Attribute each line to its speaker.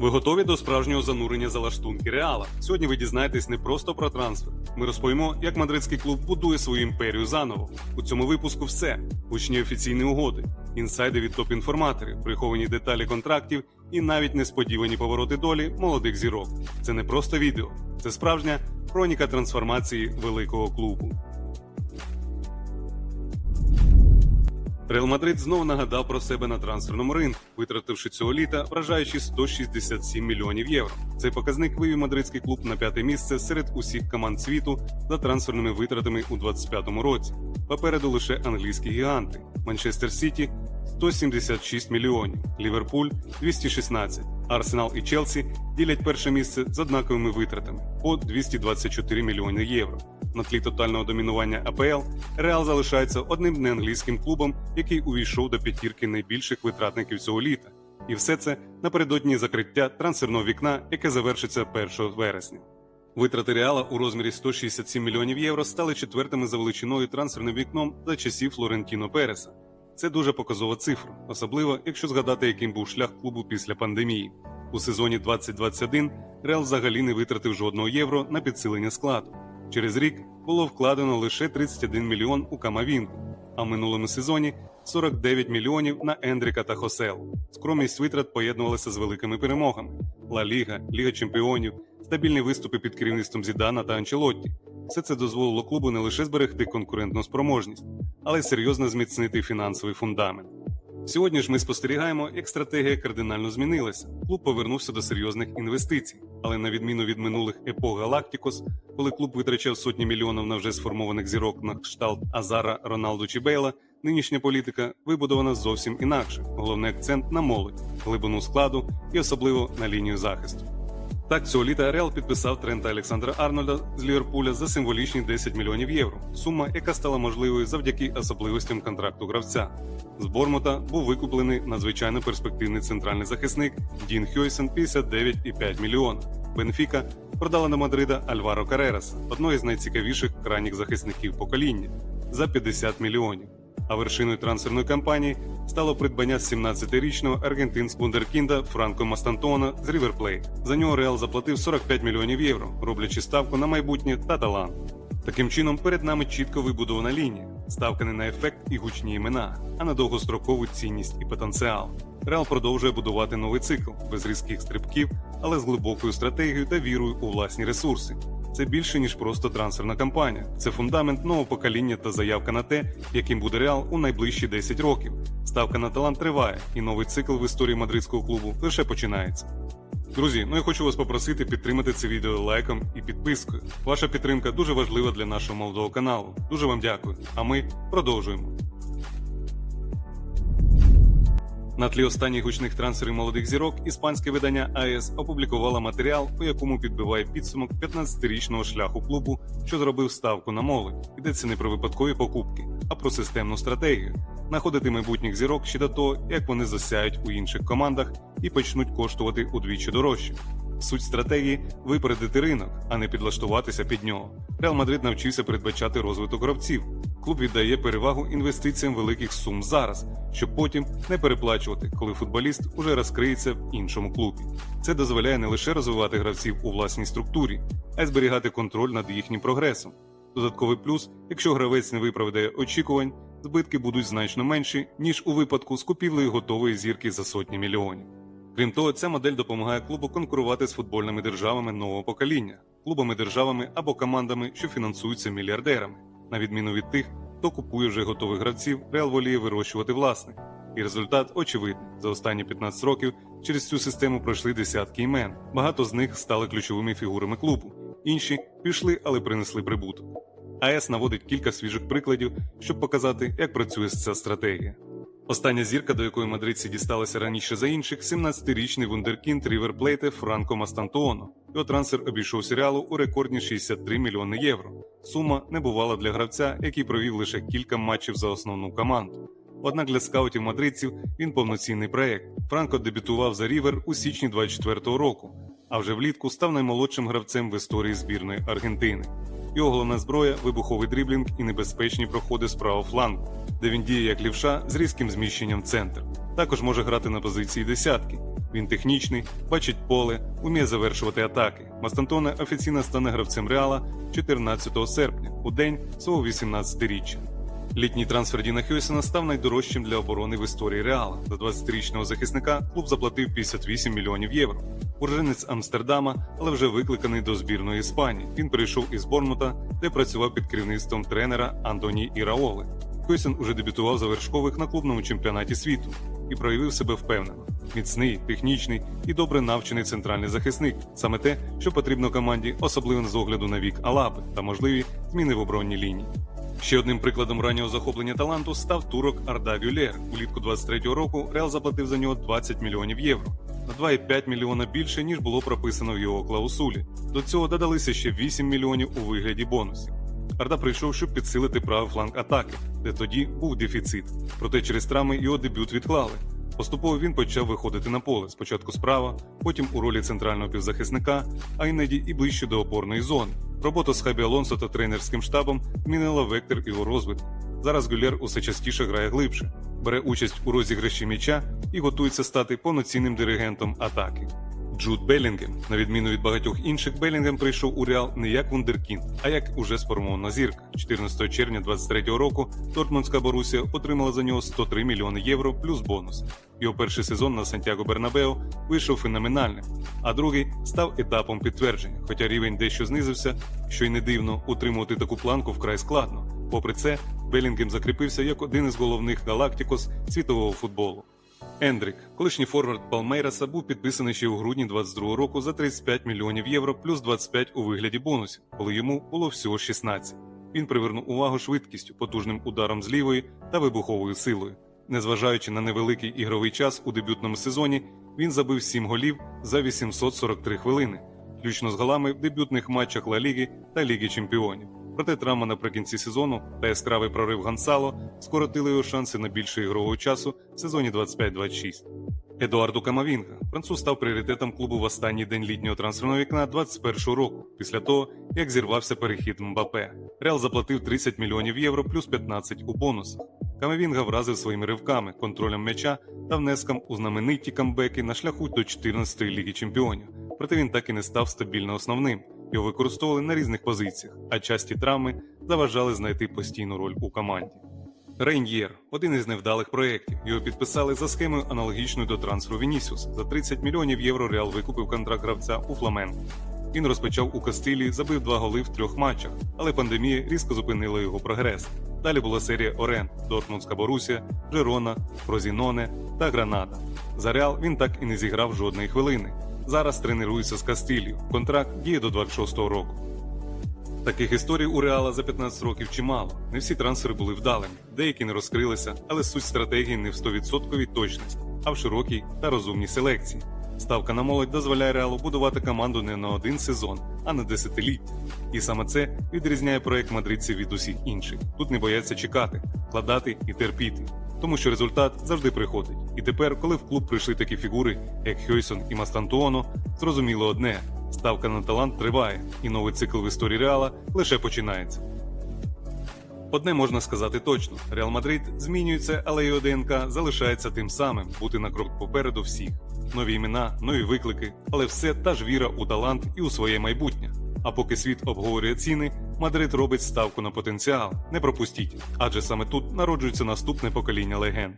Speaker 1: Ви готові до справжнього занурення за лаштунки Реала? Сьогодні ви дізнаєтесь не просто про трансфер. Ми розповімо, як мадридський клуб будує свою імперію заново. У цьому випуску все: гучні офіційні угоди, інсайди від топ-інформаторів, приховані деталі контрактів і навіть несподівані повороти долі молодих зірок. Це не просто відео, це справжня хроніка трансформації великого клубу. Реал Мадрид знову нагадав про себе на трансферному ринку, витративши цього літа вражаючи 167 мільйонів євро. Цей показник вивів мадридський клуб на п'яте місце серед усіх команд світу за трансферними витратами у 2025 році. Попереду лише англійські гіганти: Манчестер Сіті 176 мільйонів, Ліверпуль 216, Арсенал і Челсі ділять перше місце з однаковими витратами по 224 мільйони євро. На тлі тотального домінування АПЛ Реал залишається одним неанглійським клубом, який увійшов до п'ятірки найбільших витратників цього літа. І все це напередодні закриття трансферного вікна, яке завершиться 1 вересня. Витрати Реала у розмірі 167 мільйонів євро стали четвертими за величиною трансферним вікном за часів Флорентіно Переса. Це дуже показова цифра, особливо якщо згадати, яким був шлях клубу після пандемії. У сезоні 2021 Реал взагалі не витратив жодного євро на підсилення складу. Через рік було вкладено лише 31 мільйон у Камавінку, а в минулому сезоні 49 мільйонів на Ендріка та Хоселу. Скромність витрат поєднувалася з великими перемогами: Ла Ліга, Ліга Чемпіонів, стабільні виступи під керівництвом Зідана та Анчелотті. Все це дозволило клубу не лише зберегти конкурентну спроможність, але й серйозно зміцнити фінансовий фундамент. Сьогодні ж ми спостерігаємо, як стратегія кардинально змінилася. Клуб повернувся до серйозних інвестицій, але на відміну від минулих епох Галактикос, коли клуб витрачав сотні мільйонів на вже сформованих зірок на кшталт Азара, Роналду чи Бейла, нинішня політика вибудована зовсім інакше. Головний акцент на молодь, глибину складу і особливо на лінію захисту. Так, цього літа Реал підписав Трента Олександра Арнольда з Ліверпуля за символічні 10 мільйонів євро. Сума, яка стала можливою завдяки особливостям контракту гравця. З Бормута був викуплений надзвичайно перспективний центральний захисник Дін Хьойсен 59,5 мільйона. Бенфіка продала до Мадрида Альваро Карераса, одного із найцікавіших крайніх захисників покоління, за 50 мільйонів. А вершиною трансферної кампанії стало придбання 17-річного аргентинського вундеркінда Франко Мастантона з Ріверплей. За нього Реал заплатив 45 мільйонів євро, роблячи ставку на майбутнє та талант. Таким чином, перед нами чітко вибудована лінія. Ставка не на ефект і гучні імена, а на довгострокову цінність і потенціал. Реал продовжує будувати новий цикл без різких стрибків, але з глибокою стратегією та вірою у власні ресурси. Це більше ніж просто трансферна кампанія. Це фундамент нового покоління та заявка на те, яким буде Реал у найближчі 10 років. Ставка на талант триває, і новий цикл в історії мадридського клубу лише починається. Друзі, ну я хочу вас попросити підтримати це відео лайком і підпискою. Ваша підтримка дуже важлива для нашого молодого каналу. Дуже вам дякую. А ми продовжуємо. На тлі останніх гучних трансферів молодих зірок іспанське видання АЕС опублікувало матеріал, у якому підбиває підсумок 15-річного шляху клубу, що зробив ставку на молодь. Йдеться не про випадкові покупки, а про системну стратегію. Находити майбутніх зірок ще до того, як вони засяють у інших командах і почнуть коштувати удвічі дорожче. Суть стратегії випередити ринок, а не підлаштуватися під нього. Реал Мадрид навчився передбачати розвиток гравців. Клуб віддає перевагу інвестиціям великих сум зараз, щоб потім не переплачувати, коли футболіст уже розкриється в іншому клубі. Це дозволяє не лише розвивати гравців у власній структурі, а й зберігати контроль над їхнім прогресом. Додатковий плюс, якщо гравець не виправдає очікувань, збитки будуть значно менші, ніж у випадку з купівлею готової зірки за сотні мільйонів. Крім того, ця модель допомагає клубу конкурувати з футбольними державами нового покоління, клубами державами або командами, що фінансуються мільярдерами, на відміну від тих, хто купує вже готових гравців, Реал воліє вирощувати власних. І результат очевидний. За останні 15 років через цю систему пройшли десятки імен. Багато з них стали ключовими фігурами клубу. Інші пішли, але принесли прибуток. АЕС наводить кілька свіжих прикладів, щоб показати, як працює ця стратегія. Остання зірка, до якої мадридці дісталася раніше за інших, 17-річний вундеркінд Рівер Плейте Франко Мастантуоно. Його трансфер обійшов серіалу у рекордні 63 мільйони євро. Сума не бувала для гравця, який провів лише кілька матчів за основну команду. Однак для скаутів мадридців він повноцінний проект. Франко дебютував за Рівер у січні 24-го року, а вже влітку став наймолодшим гравцем в історії збірної Аргентини. Його головна зброя вибуховий дріблінг і небезпечні проходи з правого флангу, де він діє як лівша з різким зміщенням в центр. Також може грати на позиції десятки. Він технічний, бачить поле, уміє завершувати атаки. Мастантоне офіційно стане гравцем Реала 14 серпня, у день свого 18-річчя. Літній трансфер Діна Хьойсена став найдорожчим для оборони в історії Реала. За 20-річного захисника клуб заплатив 58 мільйонів євро. Уроженець Амстердама, але вже викликаний до збірної Іспанії. Він прийшов із Борнмута, де працював під керівництвом тренера Антоні Іраоли. Хойсен уже дебютував за вершкових на клубному чемпіонаті світу і проявив себе впевнено. Міцний, технічний і добре навчений центральний захисник саме те, що потрібно команді, особливо з огляду на вік Алаби та можливі зміни в оборонній лінії. Ще одним прикладом раннього захоплення таланту став турок Арда Гюлєр. Улітку 23-го року Реал заплатив за нього 20 мільйонів євро. На 2,5 мільйона більше, ніж було прописано в його клаусулі. До цього додалися ще 8 мільйонів у вигляді бонусів. Арда прийшов, щоб підсилити правий фланг атаки, де тоді був дефіцит. Проте через травми його дебют відклали. Поступово він почав виходити на поле спочатку справа, потім у ролі центрального півзахисника, а іноді і ближче до опорної зони. Робота з Хабі Алонсо та тренерським штабом змінила вектор його розвитку. Зараз Гюлєр усе частіше грає глибше, бере участь у розіграші м'яча і готується стати повноцінним диригентом атаки. Джуд Белінгем, на відміну від багатьох інших, Белінгем прийшов у Реал не як вундеркінд, а як уже сформована зірка. 14 червня 23-го року Дортмундська Борусія отримала за нього 103 мільйони євро плюс бонус. Його перший сезон на Сантьяго Бернабео вийшов феноменальним, а другий став етапом підтвердження. Хоча рівень дещо знизився, що й не дивно, утримувати таку планку вкрай складно. Попри це, Белінгем закріпився як один із головних галактикос світового футболу. Ендрік, колишній форвард Палмейраса, був підписаний ще у грудні 22 року за 35 мільйонів євро плюс 25 у вигляді бонусів, коли йому було всього 16. Він привернув увагу швидкістю, потужним ударом з лівої та вибуховою силою. Незважаючи на невеликий ігровий час у дебютному сезоні, він забив 7 голів за 843 хвилини, включно з голами в дебютних матчах Ла Ліги та Ліги Чемпіонів. Проте травма наприкінці сезону та яскравий прорив Гансало скоротили його шанси на більше ігрового часу в сезоні 25-26. Едуарду Камавінга француз став пріоритетом клубу в останній день літнього трансферного вікна 21-го року, після того, як зірвався перехід Мбапе. Реал заплатив 30 мільйонів євро плюс 15 у бонусах. Камавінга вразив своїми ривками, контролем м'яча та внеском у знамениті камбеки на шляху до 14-ї ліги чемпіонів. Проте він так і не став стабільно основним. Його використовували на різних позиціях, а часті травми заважали знайти постійну роль у команді. Рейньєр один із невдалих проєктів. Його підписали за схемою аналогічною до трансферу Вінісіус. За 30 мільйонів євро Реал викупив контракт гравця у Фламенго. Він розпочав у Кастилії, забив два голи в трьох матчах, але пандемія різко зупинила його прогрес. Далі була серія Орен, Дортмундська Борусія, Жерона, Фрозіноне та Гранада. За Реал він так і не зіграв жодної хвилини. Зараз тренується з Кастилію. Контракт діє до 26-го року. Таких історій у Реала за 15 років чимало. Не всі трансфери були вдалими, деякі не розкрилися, але суть стратегії не в 100% точності, а в широкій та розумній селекції. Ставка на молодь дозволяє Реалу будувати команду не на один сезон, а на десятиліття. І саме це відрізняє проект мадридців від усіх інших. Тут не бояться чекати, вкладати і терпіти, тому що результат завжди приходить. І тепер, коли в клуб прийшли такі фігури, як Хьойсон і Мастантуоно, зрозуміло одне: ставка на талант триває, і новий цикл в історії Реала лише починається. Одне можна сказати точно: Реал Мадрид змінюється, але його ДНК залишається тим самим бути на крок попереду всіх. Нові імена, нові виклики, але все та ж віра у талант і у своє майбутнє. А поки світ обговорює ціни, Мадрид робить ставку на потенціал. Не пропустіть, адже саме тут народжується наступне покоління легенд.